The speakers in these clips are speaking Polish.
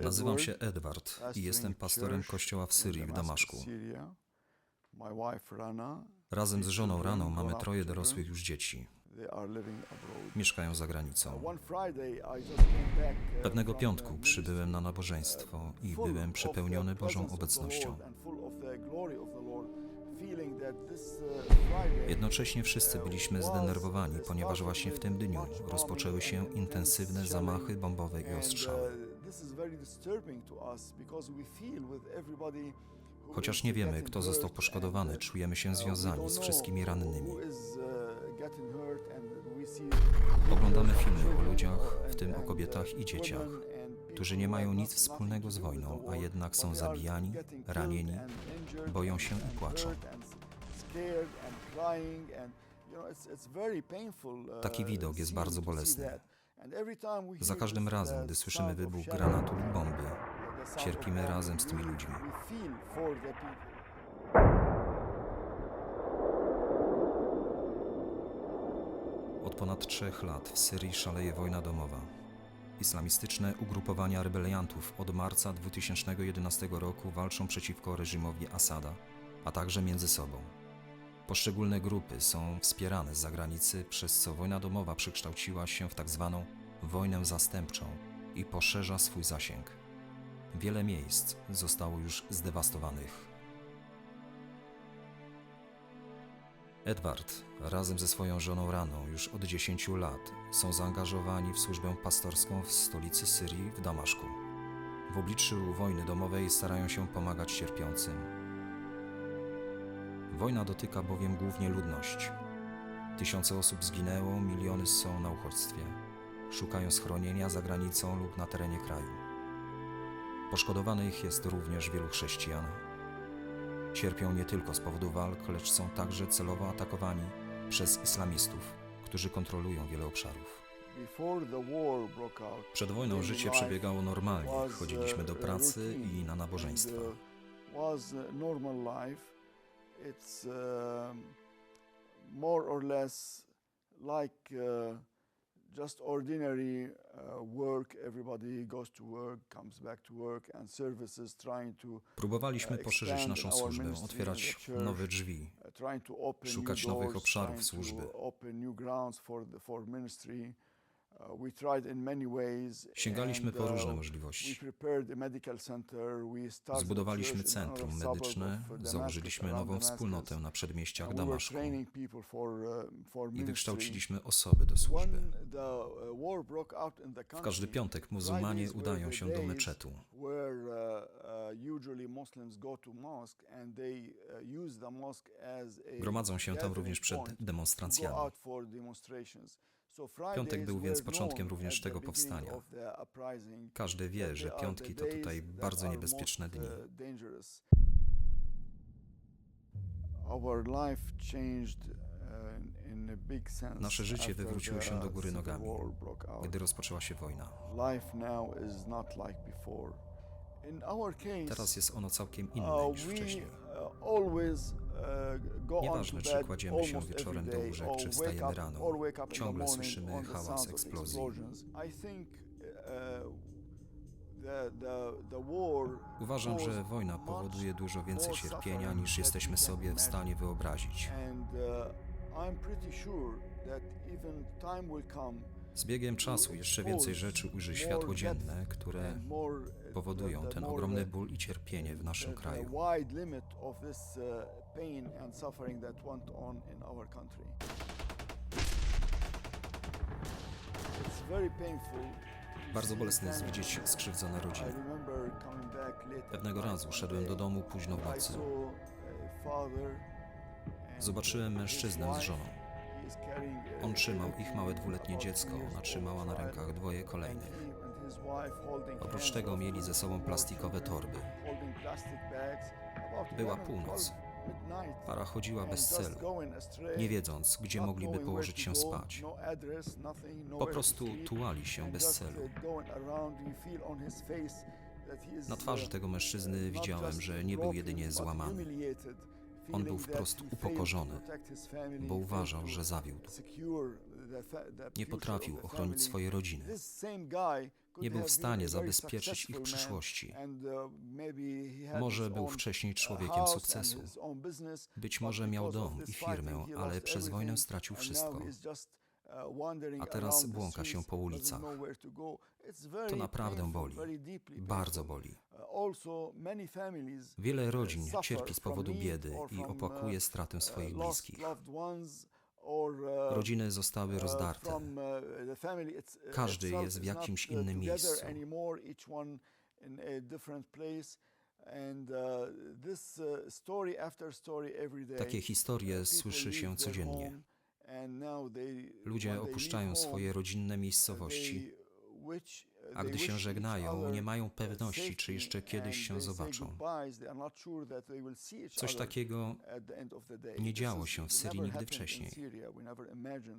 Nazywam się Edward i jestem pastorem kościoła w Syrii w Damaszku. Razem z żoną Raną mamy troje dorosłych już dzieci. Mieszkają za granicą. Back, uh, Pewnego from piątku przybyłem na nabożeństwo i byłem przepełniony Bożą obecnością. Uh, Jednocześnie wszyscy byliśmy zdenerwowani, ponieważ właśnie w tym dniu rozpoczęły się intensywne zamachy bombowe i ostrzały. Uh, this is very disturbing to us because we feel with everybody Chociaż nie wiemy, kto został poszkodowany, uh, czujemy się uh, związani z wszystkimi rannymi. uh, Oglądamy filmy o ludziach, w tym o and, kobietach uh, i dzieciach, którzy nie mają nic wspólnego z wojną, a jednak są zabijani, ranieni, boją się i płaczą. uh, Taki widok jest bardzo bolesny. Za każdym razem, the gdy słyszymy wybuch granatu lub bomby, cierpimy razem z tymi ludźmi. Od ponad trzech lat w Syrii szaleje wojna domowa. Islamistyczne ugrupowania rebeliantów od marca 2011 roku walczą przeciwko reżimowi Asada, a także między sobą. Poszczególne grupy są wspierane z zagranicy, przez co wojna domowa przekształciła się w tak zwaną wojnę zastępczą i poszerza swój zasięg. Wiele miejsc zostało już zdewastowanych. Edward razem ze swoją żoną Raną już od 10 lat są zaangażowani w służbę pastorską w stolicy Syrii w Damaszku. W obliczu wojny domowej starają się pomagać cierpiącym. Wojna dotyka bowiem głównie ludność. Tysiące osób zginęło, miliony są na uchodźstwie. Szukają schronienia za granicą lub na terenie kraju. Poszkodowanych jest również wielu chrześcijan, Cierpią nie tylko z powodu walk, lecz są także celowo atakowani przez islamistów, którzy kontrolują wiele obszarów. Przed wojną życie przebiegało normalnie. was, Chodziliśmy do uh, pracy i na nabożeństwa. It's um, more or less like uh, just ordinary uh, work. Everybody goes to work, comes back to work, and services trying to Próbowaliśmy uh, poszerzyć naszą służbę, otwierać nowe drzwi. uh, Szukać nowych obszarów służby. Open new grounds for the, for ministry. Sięgaliśmy po uh, różne We możliwości. Zbudowaliśmy centrum medyczne, założyliśmy nową wspólnotę na przedmieściach Damaszku uh, i wykształciliśmy osoby do służby. Uh, W każdy piątek muzułmanie udają się do meczetu. uh, uh, uh, Gromadzą się tam również przed demonstracjami. Piątek był więc początkiem również tego powstania. Każdy wie, że piątki to tutaj bardzo niebezpieczne dni. uh, uh, Nasze życie wywróciło się do góry civil nogami, gdy rozpoczęła się wojna. Teraz jest ono całkiem inne uh, niż wcześniej. Uh, uh, Nieważne, czy kładziemy się wieczorem do łóżek, czy wstajemy rano, ciągle słyszymy hałas eksplozji. uh, war Uważam, że wojna powoduje dużo więcej cierpienia niż jesteśmy sobie w stanie wyobrazić. Uh, Z biegiem czasu jeszcze więcej rzeczy ujrzy światło dzienne, które uh, powodują ten ogromny ból i cierpienie w naszym kraju. Pain and suffering that went on in our country. It's very painful. Bardzo bolesne jest widzieć skrzywdzone rodziny. Pewnego razu szedłem do domu późno w nocy. a Zobaczyłem mężczyznę z żoną. A- On a trzymał ich małe dwuletnie dziecko, old trzymała na rękach dwoje kolejnych. Oprócz tego mieli ze sobą plastikowe torby. Była 11, północ. 12 midnight, Para chodziła bez celu, nie wiedząc, gdzie mogliby położyć się spać. no Po prostu tułali się bez celu. Na twarzy uh, tego mężczyzny widziałem, że nie był jedynie złamany. On był wprost upokorzony, bo uważał, że zawiódł. Nie potrafił ochronić swojej rodziny. Nie był w stanie zabezpieczyć ich przyszłości. Może był wcześniej człowiekiem sukcesu. Być może miał dom i firmę, ale przez wojnę stracił wszystko. A teraz błąka się po ulicach. to naprawdę boli. Bardzo boli. Wiele rodzin cierpi z powodu biedy i opłakuje stratę swoich bliskich. Uh, Rodziny zostały uh, rozdarte. uh, Każdy jest w jakimś innym miejscu. Takie historie słyszy się codziennie. Ludzie opuszczają swoje rodzinne miejscowości, a gdy się żegnają, nie mają pewności, czy jeszcze kiedyś się zobaczą. Coś takiego nie działo się w Syrii nigdy wcześniej.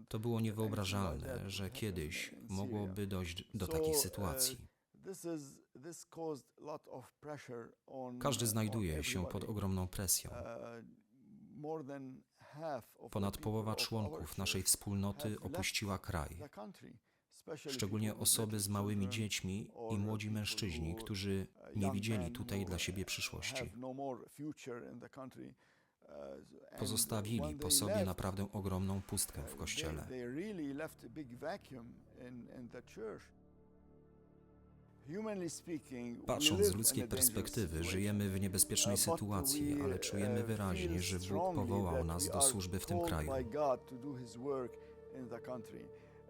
To było niewyobrażalne, że kiedyś mogłoby dojść do So, takiej uh, sytuacji. Każdy uh, znajduje się pod ogromną presją. Uh, Ponad połowa członków naszej wspólnoty opuściła kraj, szczególnie osoby z małymi dziećmi i młodzi mężczyźni, którzy nie widzieli tutaj dla siebie przyszłości. no. Uh, Pozostawili po sobie naprawdę ogromną pustkę w uh, kościele. Patrząc z ludzkiej perspektywy, żyjemy w niebezpiecznej Uh, sytuacji, ale czujemy wyraźnie, że Bóg powołał nas do służby w tym kraju.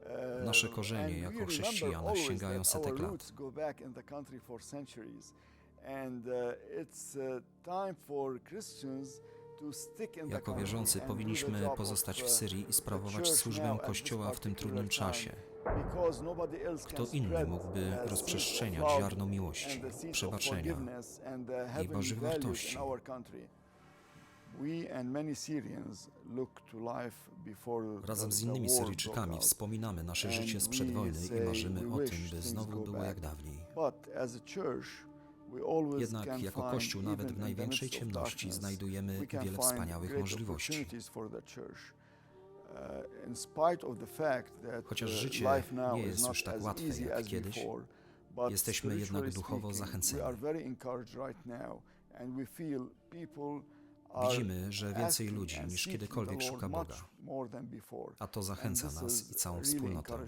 Uh, Nasze korzenie jako chrześcijan sięgają setek lat. in the Jako wierzący powinniśmy pozostać w uh, Syrii i sprawować służbę Kościoła w tym trudnym czasie. Kto inny mógłby rozprzestrzeniać ziarno miłości, przebaczenia heavenly Bożych wartości. Razem z innymi Syryjczykami wspominamy nasze życie sprzed wojny i marzymy o tym, by znowu było jak dawniej. Jednak jako Kościół nawet w największej ciemności znajdujemy wiele wspaniałych możliwości. Uh, Chociaż uh, życie nie jest już tak łatwe jak kiedyś, jesteśmy jednak duchowo zachęceni. Widzimy, że więcej ludzi niż kiedykolwiek szuka Boga, a to zachęca nas i całą wspólnotę.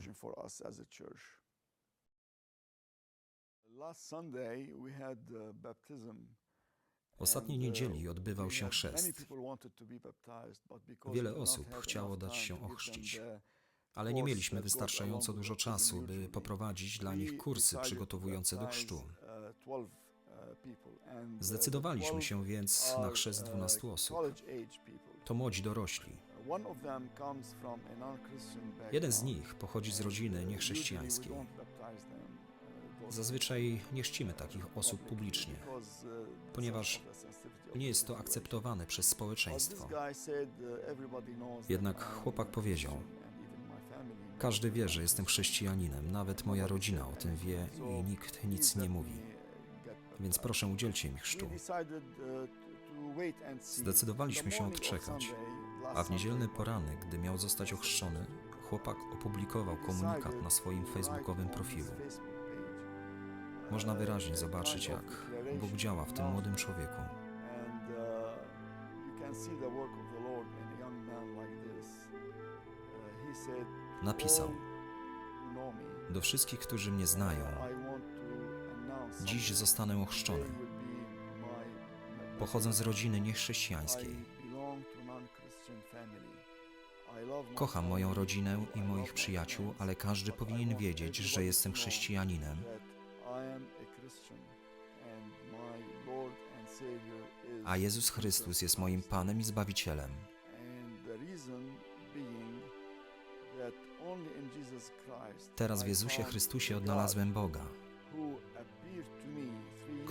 uh. Ostatniej uh, niedzieli odbywał się chrzest, Wiele osób chciało dać się ochrzcić, ale nie mieliśmy wystarczająco dużo czasu, by poprowadzić dla nich kursy przygotowujące do chrztu. Uh, 12, uh, people. And, uh, the Zdecydowaliśmy 12 się więc na chrzest uh, 12 osób. college age people. To młodzi dorośli. Jeden z nich pochodzi z rodziny uh, niechrześcijańskiej. uh, Zazwyczaj nie chrzcimy takich osób publicznie, uh, ponieważ nie jest to akceptowane przez społeczeństwo. uh, Jednak chłopak powiedział, Każdy wie, że jestem chrześcijaninem, nawet moja rodzina o tym wie i nikt nic nie mówi. Więc proszę udzielcie mi chrztu. Zdecydowaliśmy się odczekać, a w niedzielny poranek, gdy miał zostać ochrzczony, chłopak opublikował komunikat na swoim facebookowym profilu. Można wyraźnie zobaczyć, jak Bóg działa w tym młodym człowieku. Napisał: "All who know me, Do wszystkich, którzy mnie znają, dziś zostanę ochrzczony. Pochodzę z rodziny niechrześcijańskiej. Kocham moją rodzinę i moich przyjaciół, ale każdy powinien wiedzieć, że jestem chrześcijaninem a Jezus Chrystus jest moim. Panem i Zbawicielem. Teraz w Jezusie Chrystusie odnalazłem Boga,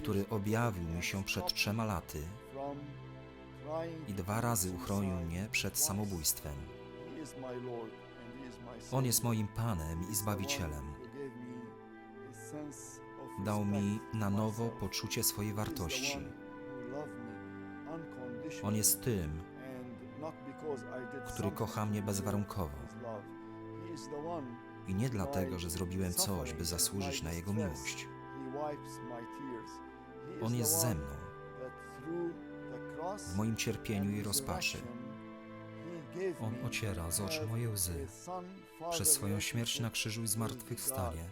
który objawił mi się przed trzema laty i dwa razy uchronił mnie przed samobójstwem. On jest moim Panem i Zbawicielem. Dał mi na nowo poczucie swojej wartości. On jest tym, który kocha mnie bezwarunkowo. I nie dlatego, że zrobiłem coś, by zasłużyć na Jego miłość. On jest ze mną w moim cierpieniu i rozpaczy. On ociera z oczu moje łzy. Przez swoją śmierć na krzyżu i zmartwychwstanie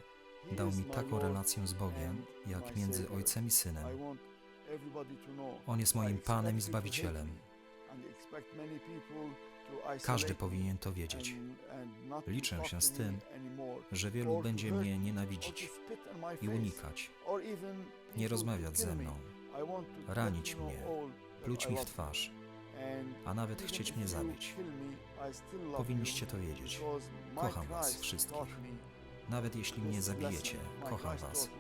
dał mi taką relację z Bogiem, jak między ojcem i synem. On jest moim Panem i Zbawicielem. Każdy powinien to wiedzieć. Liczę się z tym, że wielu będzie mnie nienawidzić i unikać, nie rozmawiać ze mną, ranić mnie, pluć mi w twarz, a nawet chcieć mnie zabić. Powinniście to wiedzieć. Kocham was wszystkich. Nawet jeśli mnie zabijecie, kocham was,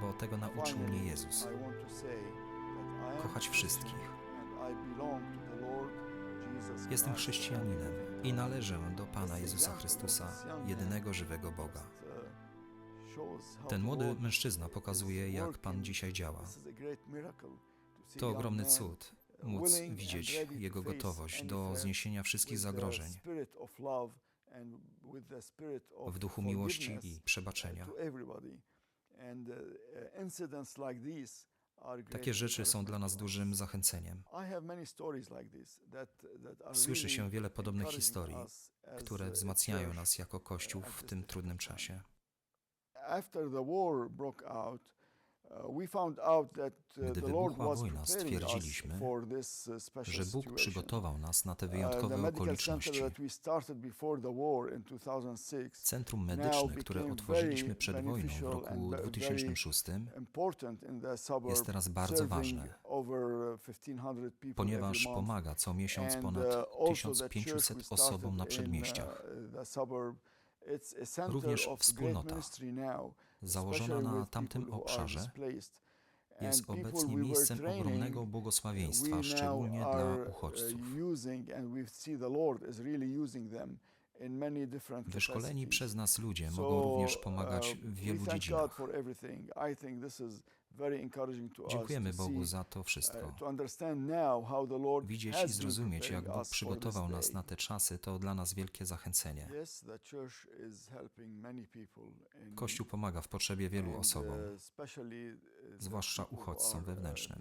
bo tego nauczył mnie Jezus. Kochać wszystkich. Jestem chrześcijaninem i należę do Pana Jezusa Chrystusa, jedynego żywego Boga. Ten młody mężczyzna pokazuje, jak Pan dzisiaj działa. To ogromny cud, móc widzieć Jego gotowość do zniesienia wszystkich zagrożeń w duchu miłości i przebaczenia. Takie rzeczy są dla nas dużym zachęceniem. Słyszy się wiele podobnych historii, które wzmacniają nas jako Kościół w tym trudnym czasie. After the war broke out, Gdy the Lord wybuchła wojna, stwierdziliśmy, uh, że Bóg przygotował nas na te Uh, wyjątkowe okoliczności. center that we started before the war in 2006 Centrum medyczne, które otworzyliśmy przed wojną w roku and very 2006, important in the suburb, jest teraz bardzo ważne, over 1500 people ponieważ pomaga co miesiąc ponad uh, also the church 1500 we osobom na przedmieściach. uh, Również wspólnota, założona na tamtym obszarze, jest obecnie miejscem ogromnego błogosławieństwa, szczególnie dla uh, uchodźców. Wyszkoleni przez nas ludzie mogą również pomagać uh, w wielu dziedzinach. Dziękujemy Bogu za to uh, wszystko. Widzieć i zrozumieć, jak Bóg przygotował nas na te czasy, to dla nas wielkie zachęcenie. Kościół pomaga w potrzebie wielu osobom. uh, uh, zwłaszcza uchodźcom uh, wewnętrznym.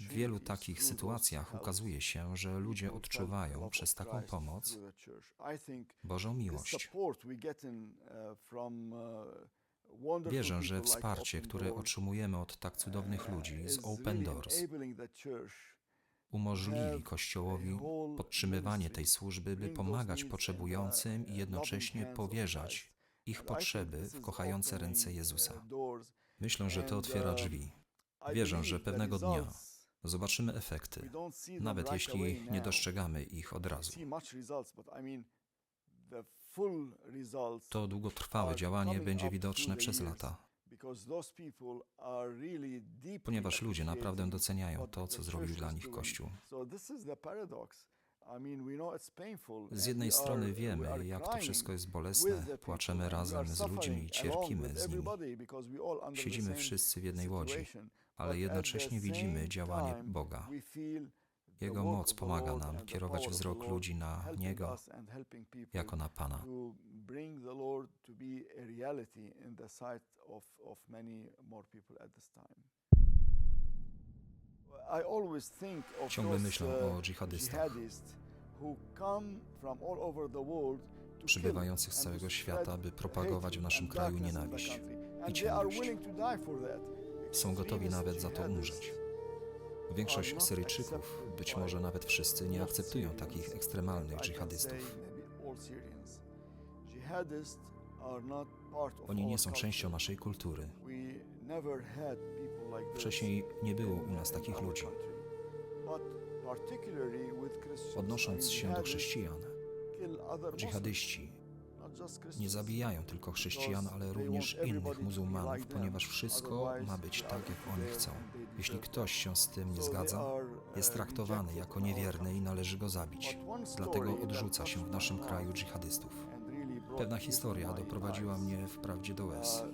W wielu takich sytuacjach ukazuje się, że ludzie odczuwają przez taką pomoc Bożą miłość. uh, uh, Wierzę, że wsparcie, które otrzymujemy od tak cudownych uh, ludzi z Open Doors umożliwi Kościołowi podtrzymywanie tej służby, by pomagać potrzebującym i jednocześnie powierzać ich potrzeby w kochające ręce Jezusa. Myślę, że to otwiera drzwi. Wierzę, że pewnego dnia zobaczymy efekty, nawet jeśli nie dostrzegamy ich od razu. To długotrwałe działanie będzie widoczne przez lata, ponieważ ludzie naprawdę doceniają to, co zrobił dla nich Kościół. Z jednej strony wiemy, jak to wszystko jest bolesne, płaczemy razem z ludźmi i cierpimy z nimi. Siedzimy wszyscy w jednej łodzi, ale jednocześnie widzimy działanie Boga. Jego moc pomaga nam kierować wzrok ludzi na Niego jako na Pana. Ciągle myślę uh, o dżihadystach, przybywających z całego świata, by propagować w naszym kraju nienawiść i ciemność. Są gotowi nawet za to umrzeć. Większość Syryjczyków, być może nawet wszyscy, nie akceptują takich ekstremalnych dżihadystów. Oni nie są częścią naszej kultury. Wcześniej nie było u nas takich ludzi. Odnosząc się do chrześcijan, dżihadyści nie zabijają tylko chrześcijan, ale również innych muzułmanów, ponieważ wszystko ma być tak, jak oni chcą. Jeśli ktoś się z tym nie zgadza, jest traktowany jako niewierny i należy go zabić. Dlatego odrzuca się w naszym kraju dżihadystów. Pewna historia doprowadziła mnie wprawdzie do łez.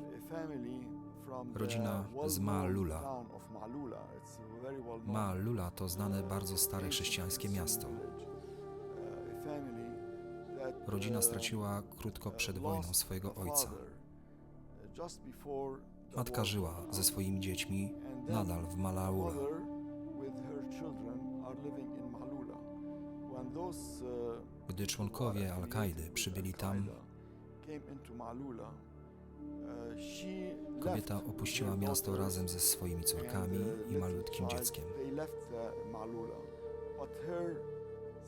Rodzina z Maalula. Maalula. To znane bardzo stare chrześcijańskie miasto. Rodzina straciła krótko przed wojną swojego ojca. Matka żyła ze swoimi dziećmi nadal w Malaula. Gdy członkowie Al-Kaidy przybyli tam, kobieta opuściła miasto razem ze swoimi córkami i malutkim dzieckiem.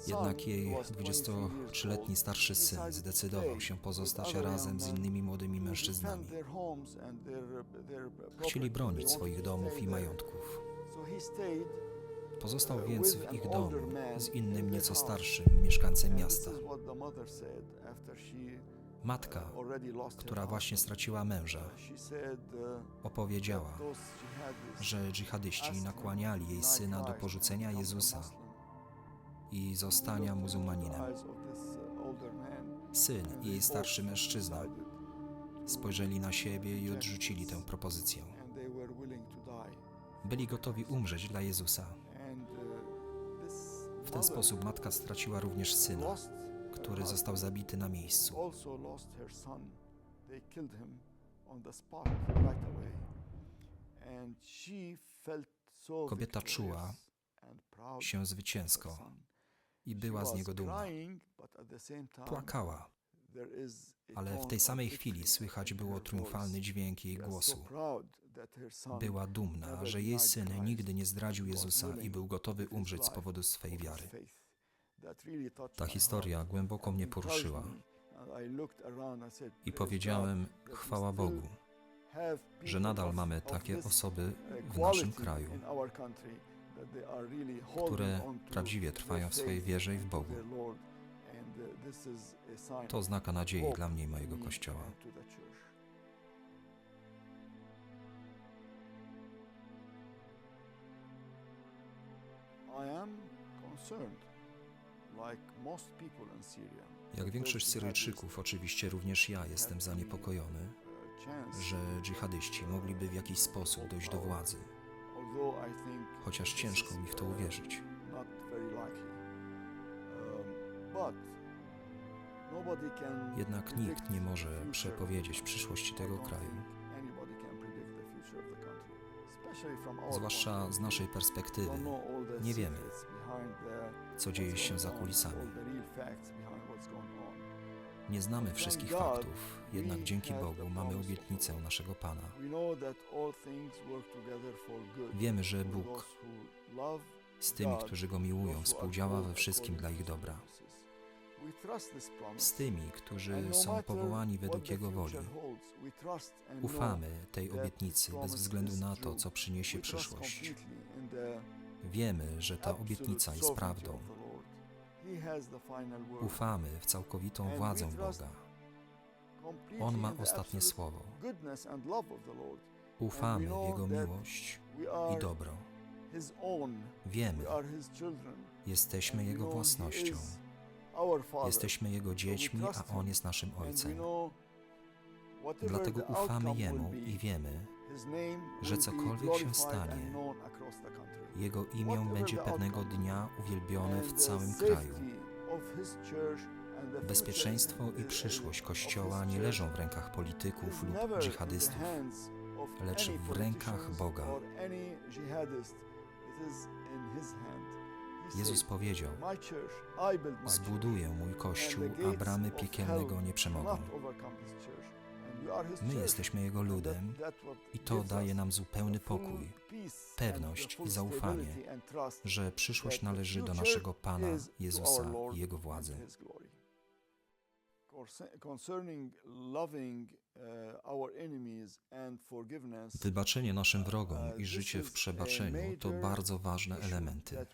Jednak jej 23-letni starszy syn zdecydował się pozostać razem z innymi młodymi mężczyznami. Chcieli bronić swoich domów i majątków. Pozostał więc w ich domu z innym nieco starszym mieszkańcem miasta. Matka, która właśnie straciła męża, opowiedziała, że dżihadyści nakłaniali jej syna do porzucenia Jezusa i zostania muzułmaninem. Syn i jej starszy mężczyzna spojrzeli na siebie i odrzucili tę propozycję. Byli gotowi umrzeć dla Jezusa. W ten sposób matka straciła również syna, który został zabity na miejscu. also lost her son. They killed him on the spot right away. And she felt so Kobieta victorious czuła and proud się of her zwycięsko son. i była z niego dumna. Płakała, there is a ale w tej samej chwili słychać było triumfalny dźwięk jej głosu. Była dumna, że jej syn nigdy nie zdradził Jezusa i był gotowy umrzeć z powodu swej wiary. Ta historia głęboko mnie poruszyła i powiedziałem: Chwała Bogu, że nadal mamy takie osoby w naszym kraju, które prawdziwie trwają w swojej wierze i w Bogu. To znaka nadziei dla mnie i mojego kościoła. I am concerned, Jak większość Syryjczyków, oczywiście również ja jestem zaniepokojony, że dżihadyści mogliby w jakiś sposób dojść do władzy, chociaż ciężko mi w to uh, uwierzyć. Um, Jednak nikt nie może przepowiedzieć przyszłości tego kraju, zwłaszcza z naszej perspektywy. Nie wiemy, Co dzieje się za kulisami. Nie znamy wszystkich faktów, jednak dzięki Bogu mamy obietnicę naszego Pana. Wiemy, że Bóg z tymi, którzy Go miłują, współdziała we wszystkim dla ich dobra. Z tymi, którzy no są powołani według Jego woli. Ufamy tej obietnicy bez względu na to, co przyniesie przyszłość. Wiemy, że ta obietnica jest prawdą. Ufamy w całkowitą władzę Boga. On ma ostatnie słowo. Ufamy w Jego miłość i dobro. Wiemy, jesteśmy Jego własnością. Jesteśmy Jego dziećmi, a On jest naszym Ojcem. Dlatego ufamy Jemu i wiemy, że cokolwiek się stanie, Jego imię będzie pewnego dnia uwielbione w całym kraju. Bezpieczeństwo i przyszłość Kościoła nie leżą w rękach polityków lub dżihadystów. lecz w rękach Boga. Jezus powiedział. Zbuduję mój kościół, a bramy piekielnego nie przemogą. My jesteśmy Jego ludem i to daje nam zupełny pokój, pewność i zaufanie, że przyszłość należy do naszego Pana Jezusa i Jego władzy. Wybaczenie naszym wrogom i życie w przebaczeniu to bardzo ważne elementy.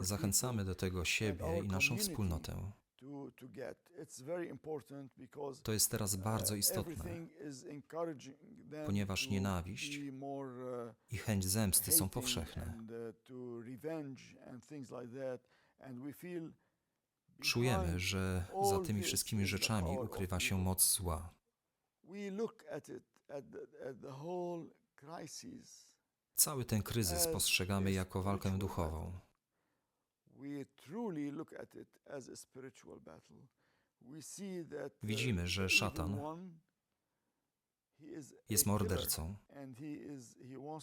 Zachęcamy do tego siebie i naszą wspólnotę. To jest teraz bardzo istotne, ponieważ nienawiść i chęć zemsty są powszechne. Czujemy, behind że za tymi wszystkimi rzeczami ukrywa się moc zła. Cały ten kryzys postrzegamy jako walkę duchową. Widzimy, że szatan Jest mordercą.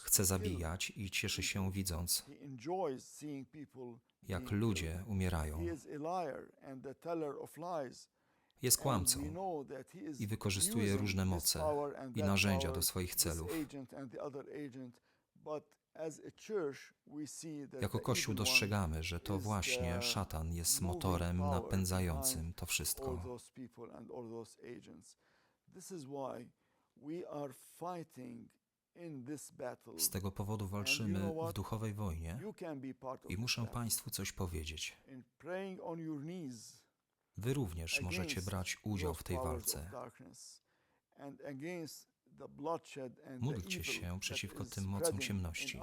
Chce zabijać i cieszy się widząc, jak ludzie umierają. Jest kłamcą i wykorzystuje różne moce i narzędzia do swoich celów. Jako Kościół dostrzegamy, że to is właśnie szatan jest motorem napędzającym to wszystko. Z tego powodu walczymy w duchowej wojnie i muszę. Państwu coś powiedzieć. Wy również możecie brać udział w tej walce. Módlcie się przeciwko tym mocom ciemności.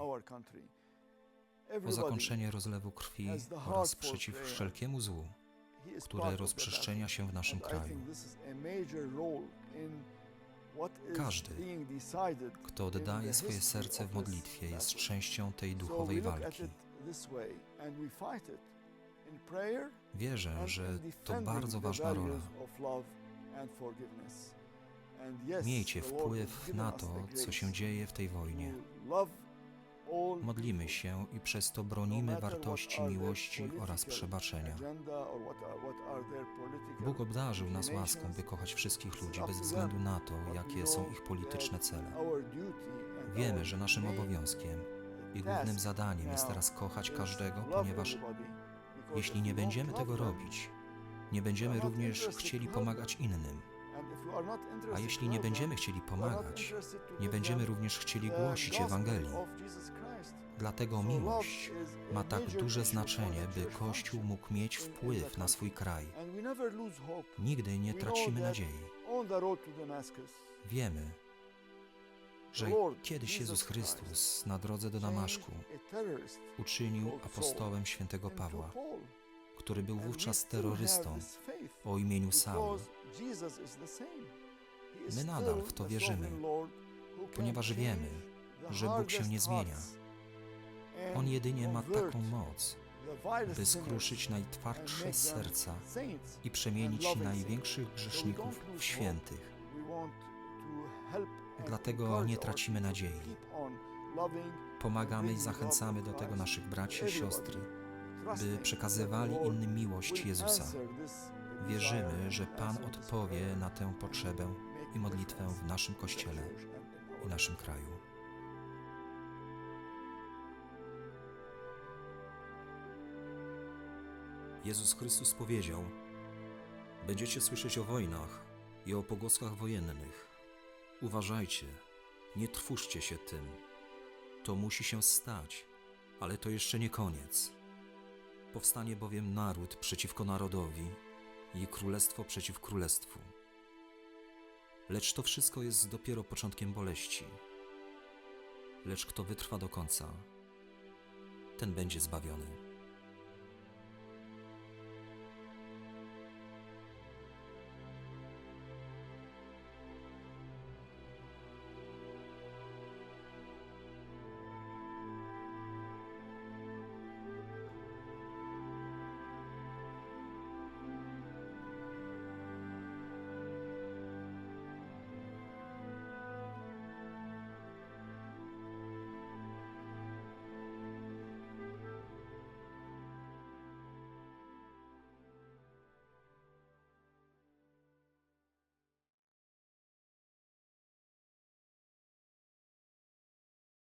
O zakończenie rozlewu krwi oraz przeciw wszelkiemu złu, które rozprzestrzenia się w naszym kraju. Każdy, Kto oddaje swoje serce w modlitwie, jest częścią tej duchowej walki. Wierzę, że to bardzo ważna rola. Miejcie wpływ na to, co się dzieje w tej wojnie. Modlimy się i przez to no bronimy what wartości miłości oraz przebaczenia. Bóg obdarzył nas łaską, by kochać wszystkich ludzi bez względu na to, jakie są ich polityczne cele. Wiemy, że naszym obowiązkiem i głównym zadaniem jest teraz kochać każdego, ponieważ jeśli nie będziemy tego robić, nie będziemy również chcieli pomagać innym. A jeśli nie będziemy chcieli pomagać, nie będziemy również chcieli głosić Ewangelii. Dlatego miłość ma tak duże znaczenie, by Kościół mógł mieć wpływ na swój kraj. Nigdy nie tracimy nadziei. Wiemy, że kiedyś Jezus Chrystus na drodze do Damaszku uczynił apostołem świętego Pawła, który był wówczas terrorystą o imieniu Saul. My nadal w to wierzymy, ponieważ wiemy, że Bóg się nie zmienia. On jedynie ma taką moc, by skruszyć najtwardsze serca i przemienić największych grzeszników w świętych. Dlatego nie tracimy nadziei. Pomagamy i zachęcamy do tego naszych braci i siostry, by przekazywali innym miłość Jezusa. Wierzymy, że Pan odpowie na tę potrzebę i modlitwę w naszym Kościele i naszym kraju. Jezus Chrystus powiedział: Będziecie słyszeć o wojnach i o pogłoskach wojennych. Uważajcie, nie trwóżcie się tym. To musi się stać, ale to jeszcze nie koniec. Powstanie bowiem naród przeciwko narodowi i królestwo przeciw królestwu. Lecz to wszystko jest dopiero początkiem boleści. Lecz kto wytrwa do końca, ten będzie zbawiony.